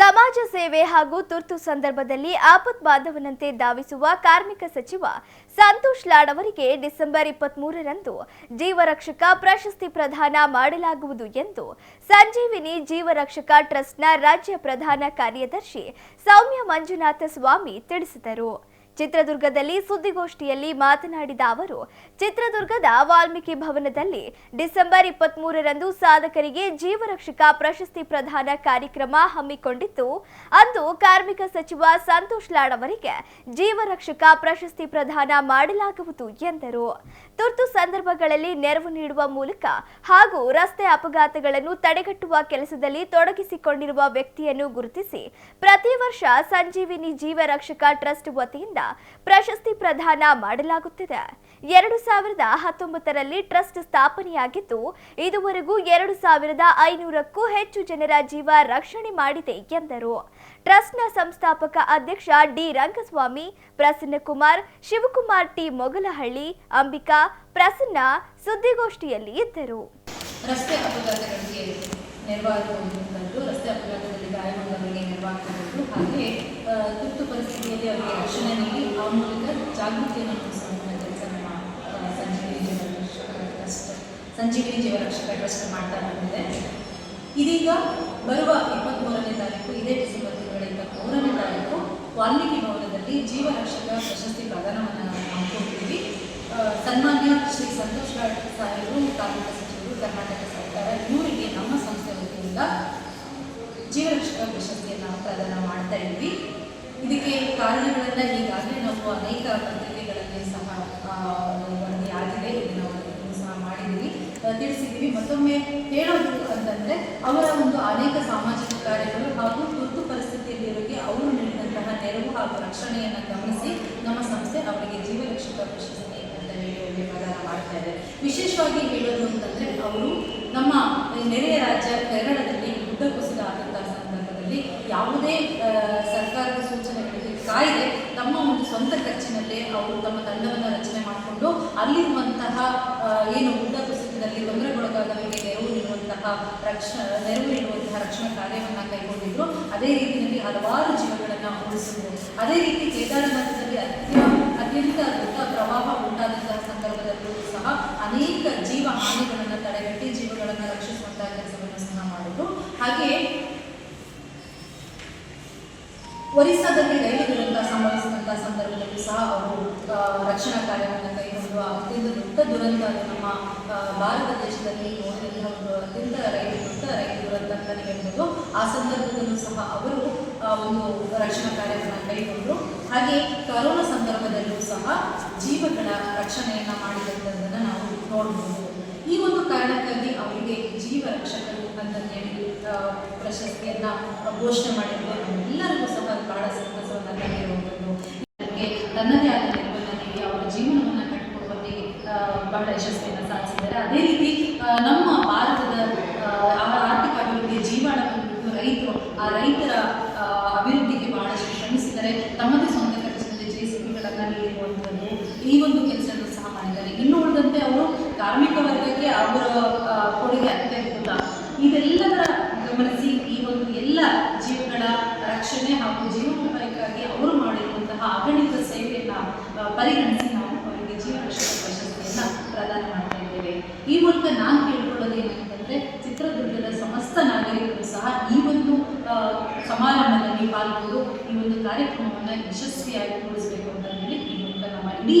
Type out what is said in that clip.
ಸಮಾಜ ಸೇವೆ ಹಾಗೂ ತುರ್ತು ಸಂದರ್ಭದಲ್ಲಿ ಆಪತ್ ಬಾಂಧವನಂತೆ ಧಾವಿಸುವ ಕಾರ್ಮಿಕ ಸಚಿವ ಸಂತೋಷ್ ಲಾಡ್ ಅವರಿಗೆ ಡಿಸೆಂಬರ್ ಇಪ್ಪತ್ಮೂರರಂದು ಜೀವರಕ್ಷಕ ಪ್ರಶಸ್ತಿ ಪ್ರದಾನ ಮಾಡಲಾಗುವುದು ಎಂದು ಸಂಜೀವಿನಿ ಜೀವರಕ್ಷಕ ಟ್ರಸ್ಟ್ನ ರಾಜ್ಯ ಪ್ರಧಾನ ಕಾರ್ಯದರ್ಶಿ ಸೌಮ್ಯ ಮಂಜುನಾಥ ಸ್ವಾಮಿ ತಿಳಿಸಿದರು. ಚಿತ್ರದುರ್ಗದಲ್ಲಿ ಸುದ್ದಿಗೋಷ್ಠಿಯಲ್ಲಿ ಮಾತನಾಡಿದ ಅವರು, ಚಿತ್ರದುರ್ಗದ ವಾಲ್ಮೀಕಿ ಭವನದಲ್ಲಿ ಡಿಸೆಂಬರ್ ಇಪ್ಪತ್ಮೂರರಂದು ಸಾಧಕರಿಗೆ ಜೀವರಕ್ಷಕ ಪ್ರಶಸ್ತಿ ಪ್ರದಾನ ಕಾರ್ಯಕ್ರಮ ಹಮ್ಮಿಕೊಂಡಿದ್ದು, ಅಂದು ಕಾರ್ಮಿಕ ಸಚಿವ ಸಂತೋಷ್ ಲಾಡ್ ಅವರಿಗೆ ಜೀವರಕ್ಷಕ ಪ್ರಶಸ್ತಿ ಪ್ರದಾನ ಮಾಡಲಾಗುವುದು ಎಂದರು. ತುರ್ತು ಸಂದರ್ಭಗಳಲ್ಲಿ ನೆರವು ನೀಡುವ ಮೂಲಕ ಹಾಗೂ ರಸ್ತೆ ಅಪಘಾತಗಳನ್ನು ತಡೆಗಟ್ಟುವ ಕೆಲಸದಲ್ಲಿ ತೊಡಗಿಸಿಕೊಂಡಿರುವ ವ್ಯಕ್ತಿಯನ್ನು ಗುರುತಿಸಿ, ಪ್ರತಿ ವರ್ಷ ಸಂಜೀವಿನಿ ಜೀವರಕ್ಷಕ ಟ್ರಸ್ಟ್ ವತಿಯಿಂದ ಪ್ರಶಸ್ತಿ ಪ್ರದಾನ ಮಾಡಲಾಗುತ್ತಿದೆ. ಎರಡು ಸಾವಿರದ ಹತ್ತೊಂಬತ್ತರಲ್ಲಿ ಟ್ರಸ್ಟ್ ಸ್ಥಾಪನೆಯಾಗಿದ್ದು, ಇದುವರೆಗೂ ಎರಡು ಸಾವಿರದ ಐನೂರಕ್ಕೂ ಹೆಚ್ಚು ಜನರ ಜೀವ ರಕ್ಷಣೆ ಮಾಡಿದೆ ಎಂದರು. ಟ್ರಸ್ಟ್ನ ಸಂಸ್ಥಾಪಕ ಅಧ್ಯಕ್ಷ ಡಿ. ರಂಗಸ್ವಾಮಿ, ಪ್ರಸನ್ನಕುಮಾರ್, ಶಿವಕುಮಾರ್ ಟಿ. ಮೊಗಲಹಳ್ಳಿ, ಅಂಬಿಕಾ, ಪ್ರಸನ್ನ ಸುದ್ದಿಗೋಷ್ಠಿಯಲ್ಲಿ ಇದ್ದರು. ನೆರವಾಗುವಂಥದ್ದು ರಸ್ತೆ ಅಪಘಾತದಲ್ಲಿ ಗಾಯಗೊಂಡವರಿಗೆ ನೆರವಾಗುವಂಥದ್ದು ಹಾಗೆ ತುರ್ತು ಪರಿಸ್ಥಿತಿಯಲ್ಲಿ ಅವರಿಗೆ ರಕ್ಷಣೆ ನೀಡಿ ಆ ಮೂಲಕ ಜಾಗೃತಿಯನ್ನು ಮೂಡಿಸುವಂಥ ಕೆಲಸ ನಮ್ಮ ಆ, ಸಂಜೀವಿನಿ ಜೀವರಕ್ಷಕ ಟ್ರಸ್ಟ್ ಸಂಜೀವಿನಿ ಜೀವರಕ್ಷಕ ಟ್ರಸ್ಟ್ ಮಾಡ್ತಾ ಬಂದಿದೆ. ಇದೀಗ ಬರುವ ಇಪ್ಪತ್ತ್ಮೂರನೇ ತಾರೀಕು ಇದೇ ಡಿಸೆಂಬರ್ ತಿಂಗಳ ಇಪ್ಪತ್ತ್ಮೂರನೇ ತಾರೀಕು ವಾಲ್ಮೀಕಿ ಭವನದಲ್ಲಿ ಜೀವರಕ್ಷಕ ಪ್ರಶಸ್ತಿ ಪ್ರದಾನವನ್ನು ನಾವು ಹಮ್ಮಿಕೊಂಡಿದ್ದೀವಿ ಆ, ಸನ್ಮಾನ್ಯ ಶ್ರೀ ಸಂತೋಷ್ ಲಾಡ್ ಸಾಹೇಬರು ಕಾರ್ಮಿಕ ಸಚಿವರು ಕರ್ನಾಟಕ ಸರ್ಕಾರ ಇವರಿಗೆ ನಮ್ಮ ಸಂಸ್ಥೆ ವತಿಯಿಂದ ಜೀವರಕ್ಷಕ ಪ್ರದಾನ ಮಾಡ್ತಾ ಇದ್ವಿ. ಇದಕ್ಕೆ ಕಾರಣಗಳನ್ನು ಈಗಾಗಲೇ ನಾವು ಅನೇಕ ಪತ್ರಿಕೆಗಳಲ್ಲಿ ಸಹ ವರದಿ ಆಗಿದೆ. ಇದನ್ನು ಸಹ ಮಾಡಿದ್ವಿ ತಿಳಿಸಿದ್ವಿ ತಿಳಿಸಿದ್ದೀವಿ. ಮತ್ತೊಮ್ಮೆ ಹೇಳೋದು ಅಂತಂದರೆ, ಅವರ ಒಂದು ಅನೇಕ ಸಾಮಾಜಿಕ ಕಾರ್ಯಗಳು ಹಾಗೂ ತುರ್ತು ಪರಿಸ್ಥಿತಿಯಲ್ಲಿರೋರಿಗೆ ಅವರು ನೀಡಿದಂತಹ ನೆರವು ಹಾಗೂ ರಕ್ಷಣೆಯನ್ನು ಗಮನಿಸಿ ನಮ್ಮ ಸಂಸ್ಥೆ ಅವರಿಗೆ ಜೀವರಕ್ಷಕ ಪ್ರಶಸ್ತಿ ಅಂತ ಹೇಳಿ ಪ್ರದಾನ ಮಾಡ್ತಾ ಇದೆ. ವಿಶೇಷವಾಗಿ ಹೇಳೋದು ಅಂತಂದರೆ, ಅವರು ನಮ್ಮ ನೆರೆಯ ರಾಜ್ಯ, ಕೇರಳದಲ್ಲಿ ಗುಡ್ಡ ಯಾವುದೇ ಸರ್ಕಾರದ ಸೂಚನೆಗಳಿಗೆ ಕಾಯಿದೆ ತಮ್ಮ ಒಂದು ಸ್ವಂತ ಖರ್ಚಿನಲ್ಲೇ ಅವರು ತಮ್ಮ ತಂಡವನ್ನು ರಚನೆ ಮಾಡಿಕೊಂಡು ಅಲ್ಲಿರುವಂತಹ ಏನು ಊಟ ಕುಸಿತದಲ್ಲಿ ತೊಂದರೆಗೊಳಗಾದವರಿಗೆ ನೆರವು ನೀಡುವಂತಹ ರಕ್ಷ, ನೆರವು ನೀಡುವಂತಹ ರಕ್ಷಣಾ ಕಾರ್ಯವನ್ನು ಕೈಗೊಂಡಿದ್ರು. ಅದೇ ರೀತಿಯಲ್ಲಿ ಹಲವಾರು ಜೀವಗಳನ್ನು ಉಳಿಸಿದ್ರು. ಅದೇ ರೀತಿ ಕೇದಾರನಾಥದಲ್ಲಿ ಅತ್ಯ, ಅತ್ಯಂತ ದೊಡ್ಡ ಪ್ರವಾಹ ಉಂಟಾದಂತಹ ಸಂದರ್ಭದಲ್ಲೂ ಸಹ ಅನೇಕ ಜೀವ ಹಾನಿಗಳನ್ನು ತಡೆಗಟ್ಟಿ ಜೀವಗಳನ್ನು ರಕ್ಷಿಸುವಂತಹ ಕೆಲಸವನ್ನು ಸಹ ಮಾಡಿದ್ರು. ಹಾಗೆಯೇ ಒರಿಸ್ಸಾದಲ್ಲಿ ರೈಲು ದುರಂತ ಸಂಭವಿಸಿದಂತಹ ಸಂದರ್ಭದಲ್ಲಿ ಸಹ ಅವರು ರಕ್ಷಣಾ ಕಾರ್ಯವನ್ನು ಕೈಗೊಂಡು ಅತ್ಯಂತ ದೊಡ್ಡ ದುರಂತ ಅದು ನಮ್ಮ ಭಾರತ ದೇಶದಲ್ಲಿ ನೋಡಿದಂತಹ ಒಂದು ಅತ್ಯಂತ ರೈಲು ದೊಡ್ಡ ರೈಲು ದುರಂತ ಅಂತಲೇ ಹೇಳ್ಬೋದು. ಆ ಸಂದರ್ಭದಲ್ಲೂ ಸಹ ಅವರು ಒಂದು ರಕ್ಷಣಾ ಕಾರ್ಯವನ್ನು ಕೈಗೊಂಡರು ಹಾಗೆ ಕರೋನಾ ಸಂದರ್ಭದಲ್ಲೂ ಸಹ ಜೀವಗಳ ರಕ್ಷಣೆಯನ್ನು ಮಾಡಿದಂಥದ್ದನ್ನು ನಾವು ನೋಡ್ಬೋದು. ಈ ಒಂದು ಕಾರಣಕ್ಕಾಗಿ ಅವರಿಗೆ ಜೀವ ರಕ್ಷಕರು ಅಂತ ಹೇಳಿ ಪ್ರಶಸ್ತಿಯನ್ನ ಘೋಷಣೆ ಮಾಡಿರುವ ಎಲ್ಲರಿಗೂ ಸಹ ಬಹಳ ಸಂತಸವನ್ನು ಹೇಳುವಂಥದ್ದು ಅದಕ್ಕೆ ತನ್ನದೇ ಆದ ನೀಡಿ ಅವರ ಜೀವನವನ್ನು ಕಟ್ಟಿಕೊಡುವಲ್ಲಿ ಆ, ಬಹಳ ಯಶಸ್ವಿಯನ್ನು ಸಾಧಿಸಿದ್ದಾರೆ. ಅದೇ ರೀತಿ ನಮ್ಮ ಭಾರತದ ಆರ್ಥಿಕ ಅಭಿವೃದ್ಧಿಯ ಜೀವನ ರೈತರು ಆ ರೈತರ ಆ, ಅಭಿವೃದ್ಧಿಗೆ ಬಹಳಷ್ಟು ಶ್ರಮಿಸಿದ್ದಾರೆ ತಮ್ಮದೇ ಸ್ವಂತ ಖರ್ಚಿನಲ್ಲಿ ಜೆ ಸಿ ಬಿಗಳನ್ನು ನೀಡಿರುವಂಥದ್ದು ಈ ಒಂದು ಕೆಲಸವನ್ನು ಸಹ ಮಾಡಿದ್ದಾರೆ ಇನ್ನು ಉಳಿದಂತೆ ಅವರು ಕಾರ್ಮಿಕ ವರ್ಗಕ್ಕೆ ಅವರ ಕೊಡುಗೆ ಅತ್ಯದ್ಭುತ ಇದೆಲ್ಲದರ ಗಮನಿಸಿ ಈ ಒಂದು ಎಲ್ಲ ಜೀವಗಳ ರಕ್ಷಣೆ ಹಾಗೂ ಜೀವನೋಪಾಯಕ್ಕಾಗಿ ಅವರು ಮಾಡಿರುವಂತಹ ಅಗಣಿತ ಸೇವೆಯನ್ನ ಪರಿಗಣಿಸಿ ನಾವು ಅವರಿಗೆ ಜೀವನ ಪ್ರಶಸ್ತಿಯನ್ನ ಪ್ರದಾನ ಮಾಡ್ತಾ ಇದ್ದೇವೆ. ಈ ಮೂಲಕ ನಾನು ಕೇಳ್ಕೊಳ್ಳೋದು ಏನಂತಂದ್ರೆ, ಚಿತ್ರದುರ್ಗದ ಸಮಸ್ತ ನಾಗರಿಕರು ಸಹ ಈ ಒಂದು ಸಮಾರಂಭದಲ್ಲಿ ಪಾಲ್ಗೊಂಡು ಈ ಒಂದು ಕಾರ್ಯಕ್ರಮವನ್ನು ಯಶಸ್ವಿಯಾಗಿ ಮೂಡಿಸಬೇಕು ಅಂತ ಹೇಳಿ ಈ ಮೂಲಕ ನಮ್ಮ ಇಡೀ